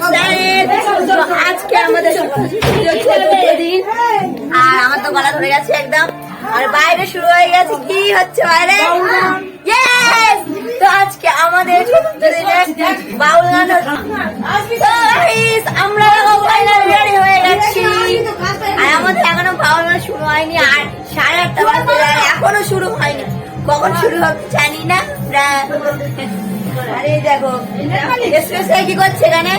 Guys আজকে আমাদের দিন। আর আমার তো গলা ধরে গেছে একদম। আর বাইরে শুরু হয়ে গেছে। কি হচ্ছে বাইরে? তো আজকে আমাদের বাউল গান হচ্ছে। তো guys, আমরা ফাইনাল হয়ে গেছি। আর আমাদের এখনও বাউল গান শুরু হয়নি। আর সাড়ে আটটা এখনও শুরু হয়নি। কখন শুরু হবে জানি না। প্রায় আরে দেখো কি করছে এখানে?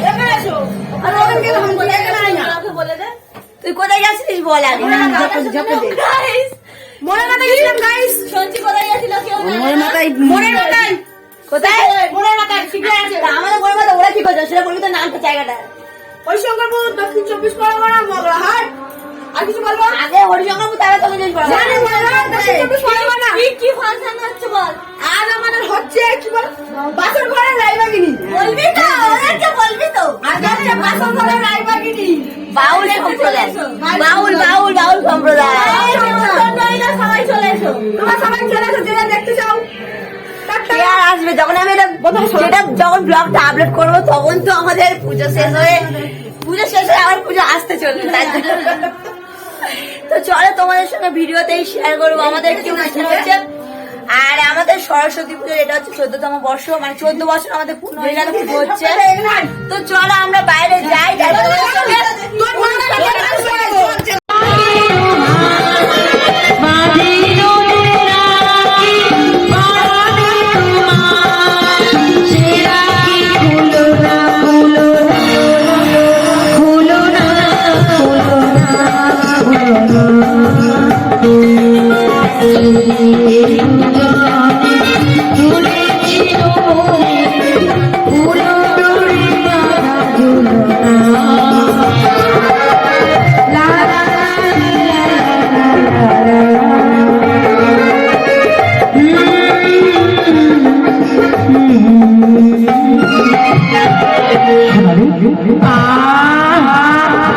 তুই কোথায় যাচ্ছিস বল আগে। মনের মাথায় গেছিলাম গাইস সঞ্চি কোথায় গেছিল কেউ মনের না? মাথায় মনের মাথায়। কোথায়? মনের মাথায় ঠিক আছে তা আমাদের মাথা ওরা কি করছে? সেটা বলবি তো নামটা জায়গাটা। হরিশঙ্করপুর দক্ষিণ চব্বিশ পরগনা মগরাহাট। আর কিছু বলব? আগে হরিশঙ্করপুর তারা তোকে জিজ্ঞেস করা। জানি চব্বিশ পরগনা কি কি ফাংশন হচ্ছে বল? আজ আমাদের হচ্ছে কি বল? বাসন ঘরে রাইবাগিনি বলবি তো ওদেরকে বলবি তো। আজ হচ্ছে বাসন ঘরে রাইবাগিনি বাউল সম্প্রদায়। বাউল বাউল বাউল সম্প্রদায়। সবাই চলে এসো। তোমরা সবাই চলে এসো যেটা দেখতে চাও। আর আসবে? যখন আমি এটা যেটা যখন ব্লগটা আপলোড করব তখন তো আমাদের পুজো শেষ হয়ে পুজো শেষ হয়ে আবার পুজো আসতে চলবে তাই জন্য। তো চলো তোমাদের সঙ্গে ভিডিওতেই শেয়ার করব। আমাদের কি অনুষ্ঠান হচ্ছে আর আমাদের সরস্বতী পুজোর এটা হচ্ছে চোদ্দতম বর্ষ মানে চোদ্দ বছর আমাদের পূর্ণ হয়ে গেল পুজো হচ্ছে। তো চলো আমরা বাইরে যাই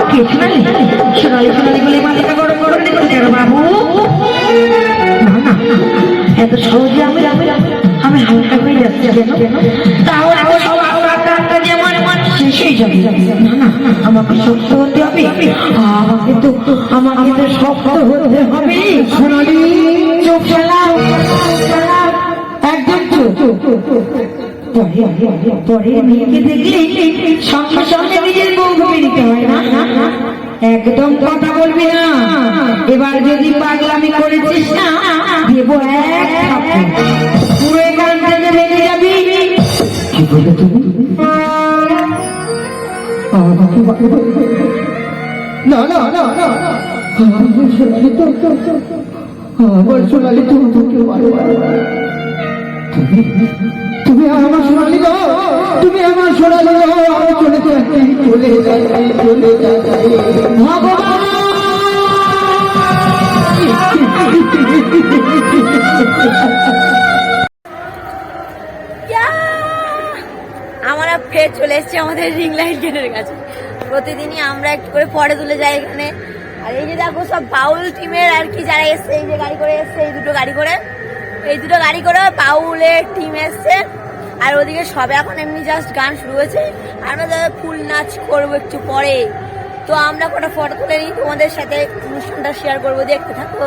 কে শোনালি এত সহজে আমি আমি হালকা হয়ে যাচ্ছি কেন তাহলে তো সব আস্তে আস্তে আস্তে যে আমার আমার শেষ হয়ে যাবে না না আমাকে শক্ত হতে হবে আমাকে তো আমাকে তো শক্ত হতে হবে শোনালি চোখ চালাও একদম চুপ পরে পরে মেয়েকে দেখলে সঙ্গে সঙ্গে নিজের বউ ভেবে নিতে হয়। না একদম কথা বলবি না। এবার যদি পাগলামি করেছিস না দেবো বলে তুমি। না না না না। তুমি আমার সোনালি গো, তুমি আমার সোনালি গো আমি চলে যাচ্ছি চলে চলে আমরা ফের চলে এসেছি আমাদের রিং লাইট গেটের কাছে। প্রতিদিনই আমরা একটু করে পরে তুলে যাই এখানে। আর এই যে দেখো, সব বাউল টিমের আর কি যারা এসছে, এই যে গাড়ি করে এসছে, এই দুটো গাড়ি করে। এই দুটো গাড়ি করে বাউলের টিম এসছে। আর ওদিকে সবে এখন এমনি জাস্ট গান শুরু হয়েছে। আমরা দাদা ফুল নাচ করব একটু পরে। তো আমরা কটা ফটো তুলে নিই, তোমাদের সাথে অনুষ্ঠানটা শেয়ার করব। দেখতে থাকো।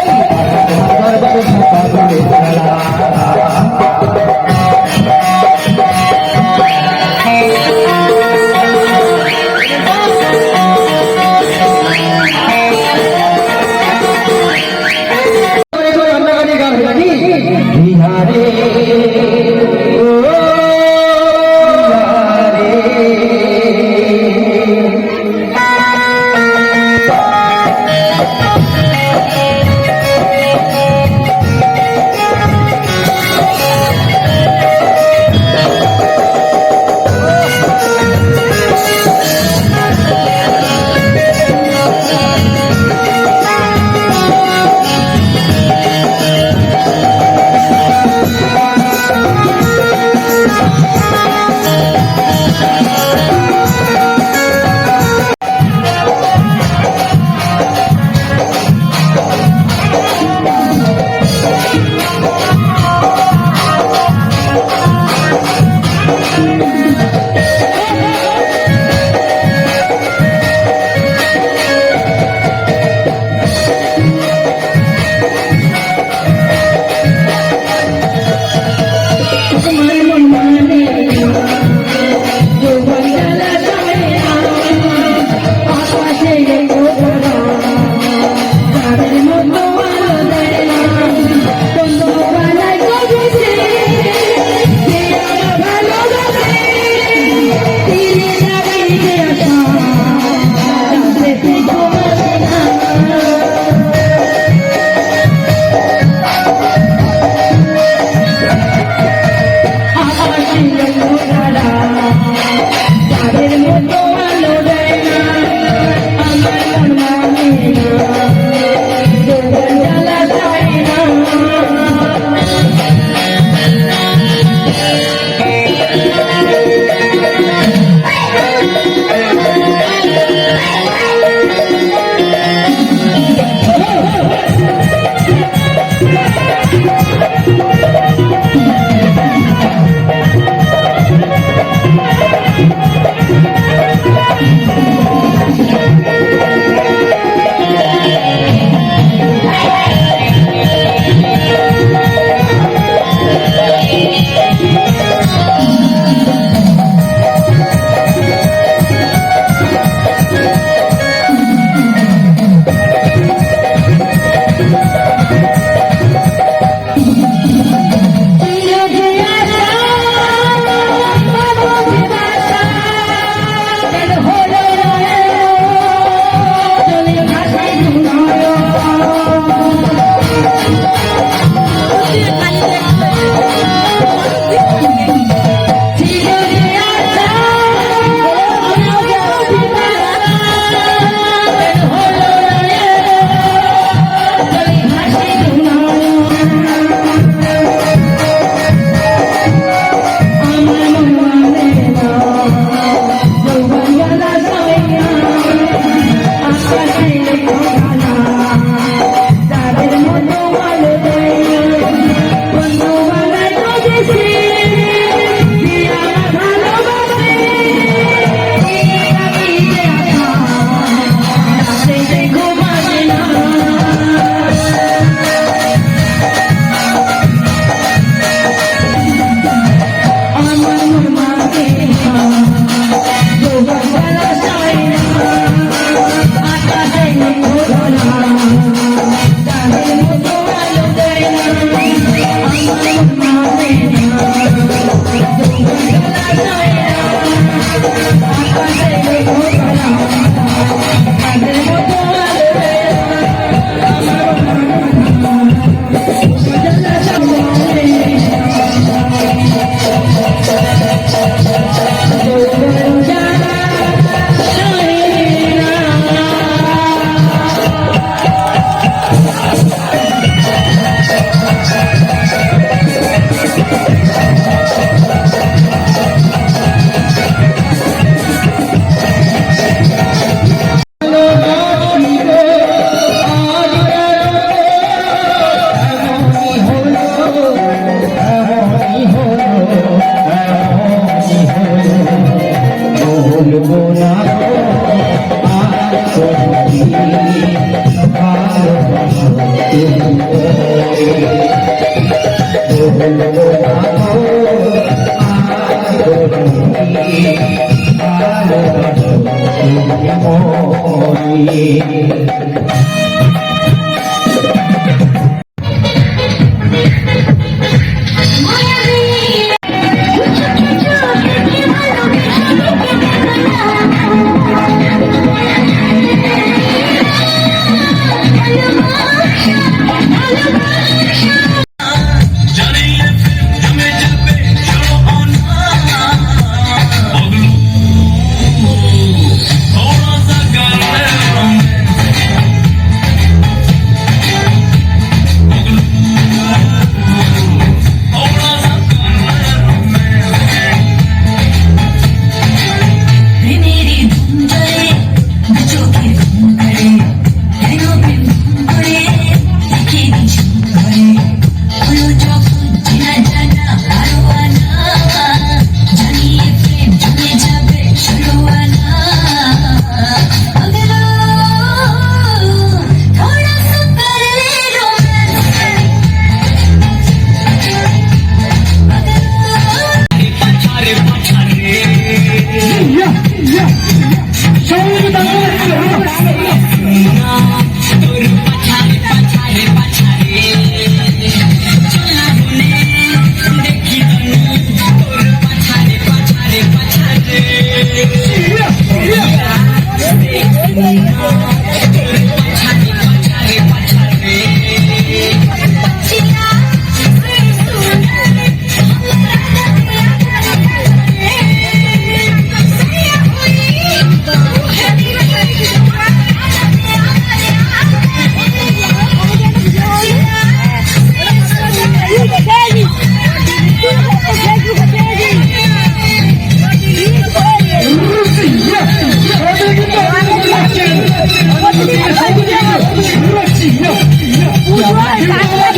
right. Back.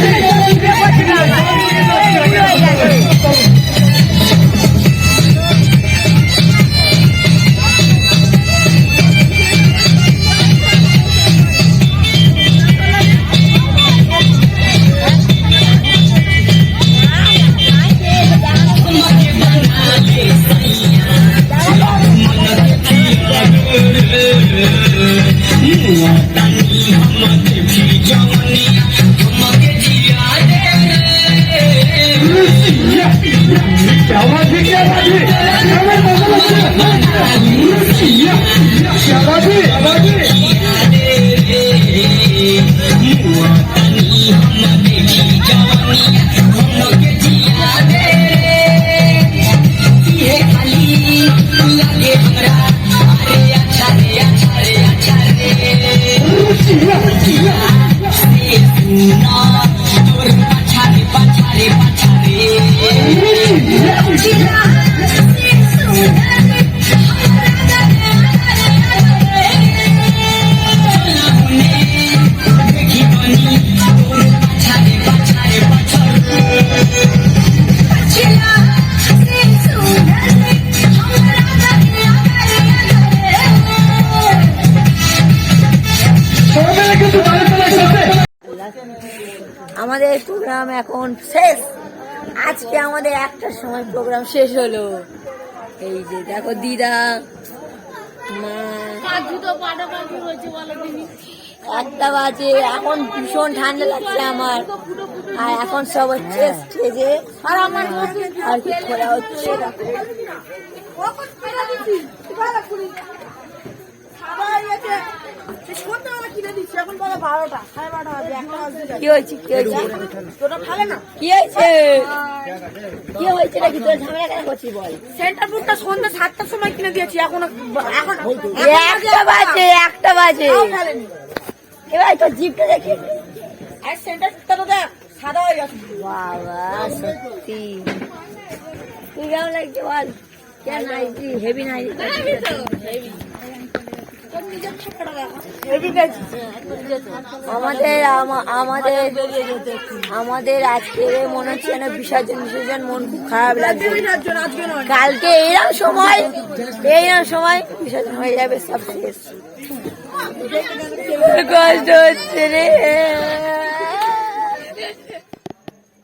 আমাদের এখন শেষ। আজকে আমাদের একটার সময় প্রোগ্রাম শেষ হলো। এই যে দেখো দিদা মা একটা বাজে এখন ভীষণ ঠান্ডা লাগছে আমার। আর এখন সব হচ্ছে স্টেজে। আর আমার আর কি খোলা হচ্ছে। কি হয়েছে কি হয়েছে? তোটা খালে না? কি হয়েছে? নাকি? তোর ঝামেলা কেন করছিস বল? সেন্টার ফুডটা সন্ধ্যা সাতটার সময় কিনে দিয়েছি এখন এখন একটা বাজে একটা বাজে। এবার তোর জিপটা দেখি আর সেন্টার ফুডটা তো দেখ সাদা হয়ে গেছে। বাবা সত্যি। তুই কেমন লাগছে বল? কেন নাইটি হেভি নাইটি দেখা আমাদের আমাদের আমাদের আজকে মনে হচ্ছে যেন বিসর্জন বিসর্জন, মন খুব খারাপ লাগছে। কালকে এইরকম সময় এইরকম সময় বিসর্জন হয়ে যাবে, সব শেষ। কষ্ট হচ্ছে রে।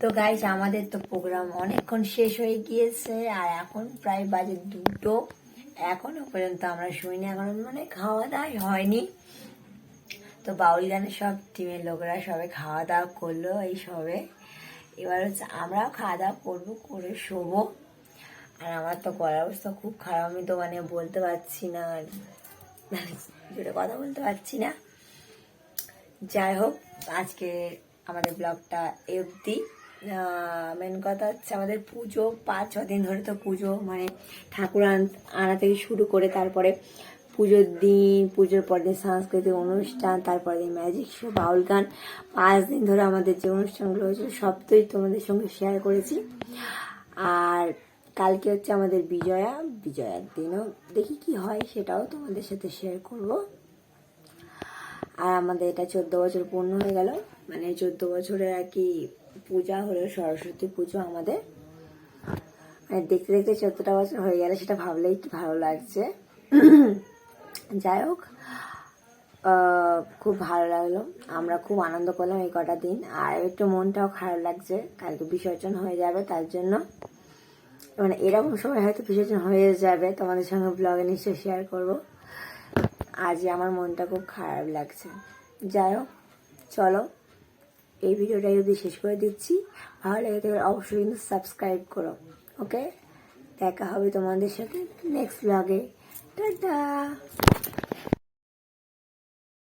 তো গাইস আমাদের তো প্রোগ্রাম অনেকক্ষণ শেষ হয়ে গিয়েছে, আর এখন প্রায় বাজে দুটো। এখনও পর্যন্ত আমরা শুইনি, এখনও মানে খাওয়া দাওয়া হয়নি। তো বাউল গানের সব টিমের লোকরা সবে খাওয়া দাওয়া করল এই সবে। এবার হচ্ছে আমরাও খাওয়া দাওয়া করব, করে শোবো। আর আমার তো গলার অবস্থা খুব খারাপ, আমি তো মানে বলতে পারছি না জোরে কথা বলতে পারছি না। যাই হোক, আজকে আমাদের ব্লগটা এই অবধি। মেন কথা হচ্ছে আমাদের পুজো, পাঁচ, ছ দিন ধরে তো পুজো মানে ঠাকুর আন- থেকে শুরু করে তারপরে পুজোর দিন, পুজোর পর দিন সাংস্কৃতিক অনুষ্ঠান তারপরে দিন ম্যাজিক শো বাউল গান, পাঁচ দিন ধরে আমাদের যে অনুষ্ঠানগুলো হয়েছিল সবটাই তোমাদের সঙ্গে শেয়ার করেছি। আর কালকে হচ্ছে আমাদের বিজয়া, বিজয়ার দিনও দেখি কি হয় সেটাও তোমাদের সাথে শেয়ার করব। আর আমাদের এটা চোদ্দ বছর পূর্ণ হয়ে গেল মানে চোদ্দ বছরের আর কি পূজা হলো, সরস্বতী পুজো আমাদের। মানে দেখতে দেখতে চোদ্দটা বছর হয়ে গেলে, সেটা ভাবলেই কি ভালো লাগছে। যাই হোক খুব ভালো লাগল। আমরা খুব আনন্দ করলাম এই কটা দিন। আর একটু মনটাও খারাপ লাগছে, কালকে বিসর্জন হয়ে যাবে, তার জন্য। মানে এরকম সময় হয়তো বিসর্জন হয়ে যাবে, তোমাদের সঙ্গে ব্লগে নিশ্চয়ই শেয়ার করব। আজ আমার মনটা খুব খারাপ লাগছে। যাই হোক, চলো। এই ভিডিওটা যদি শেষ করে দিচ্ছি। ভালো লেগে থাকলে অবশ্যই কিন্তু সাবস্ক্রাইব করো ওকে দেখা হবে তোমাদের সাথে নেক্সট ব্লগে টাটা!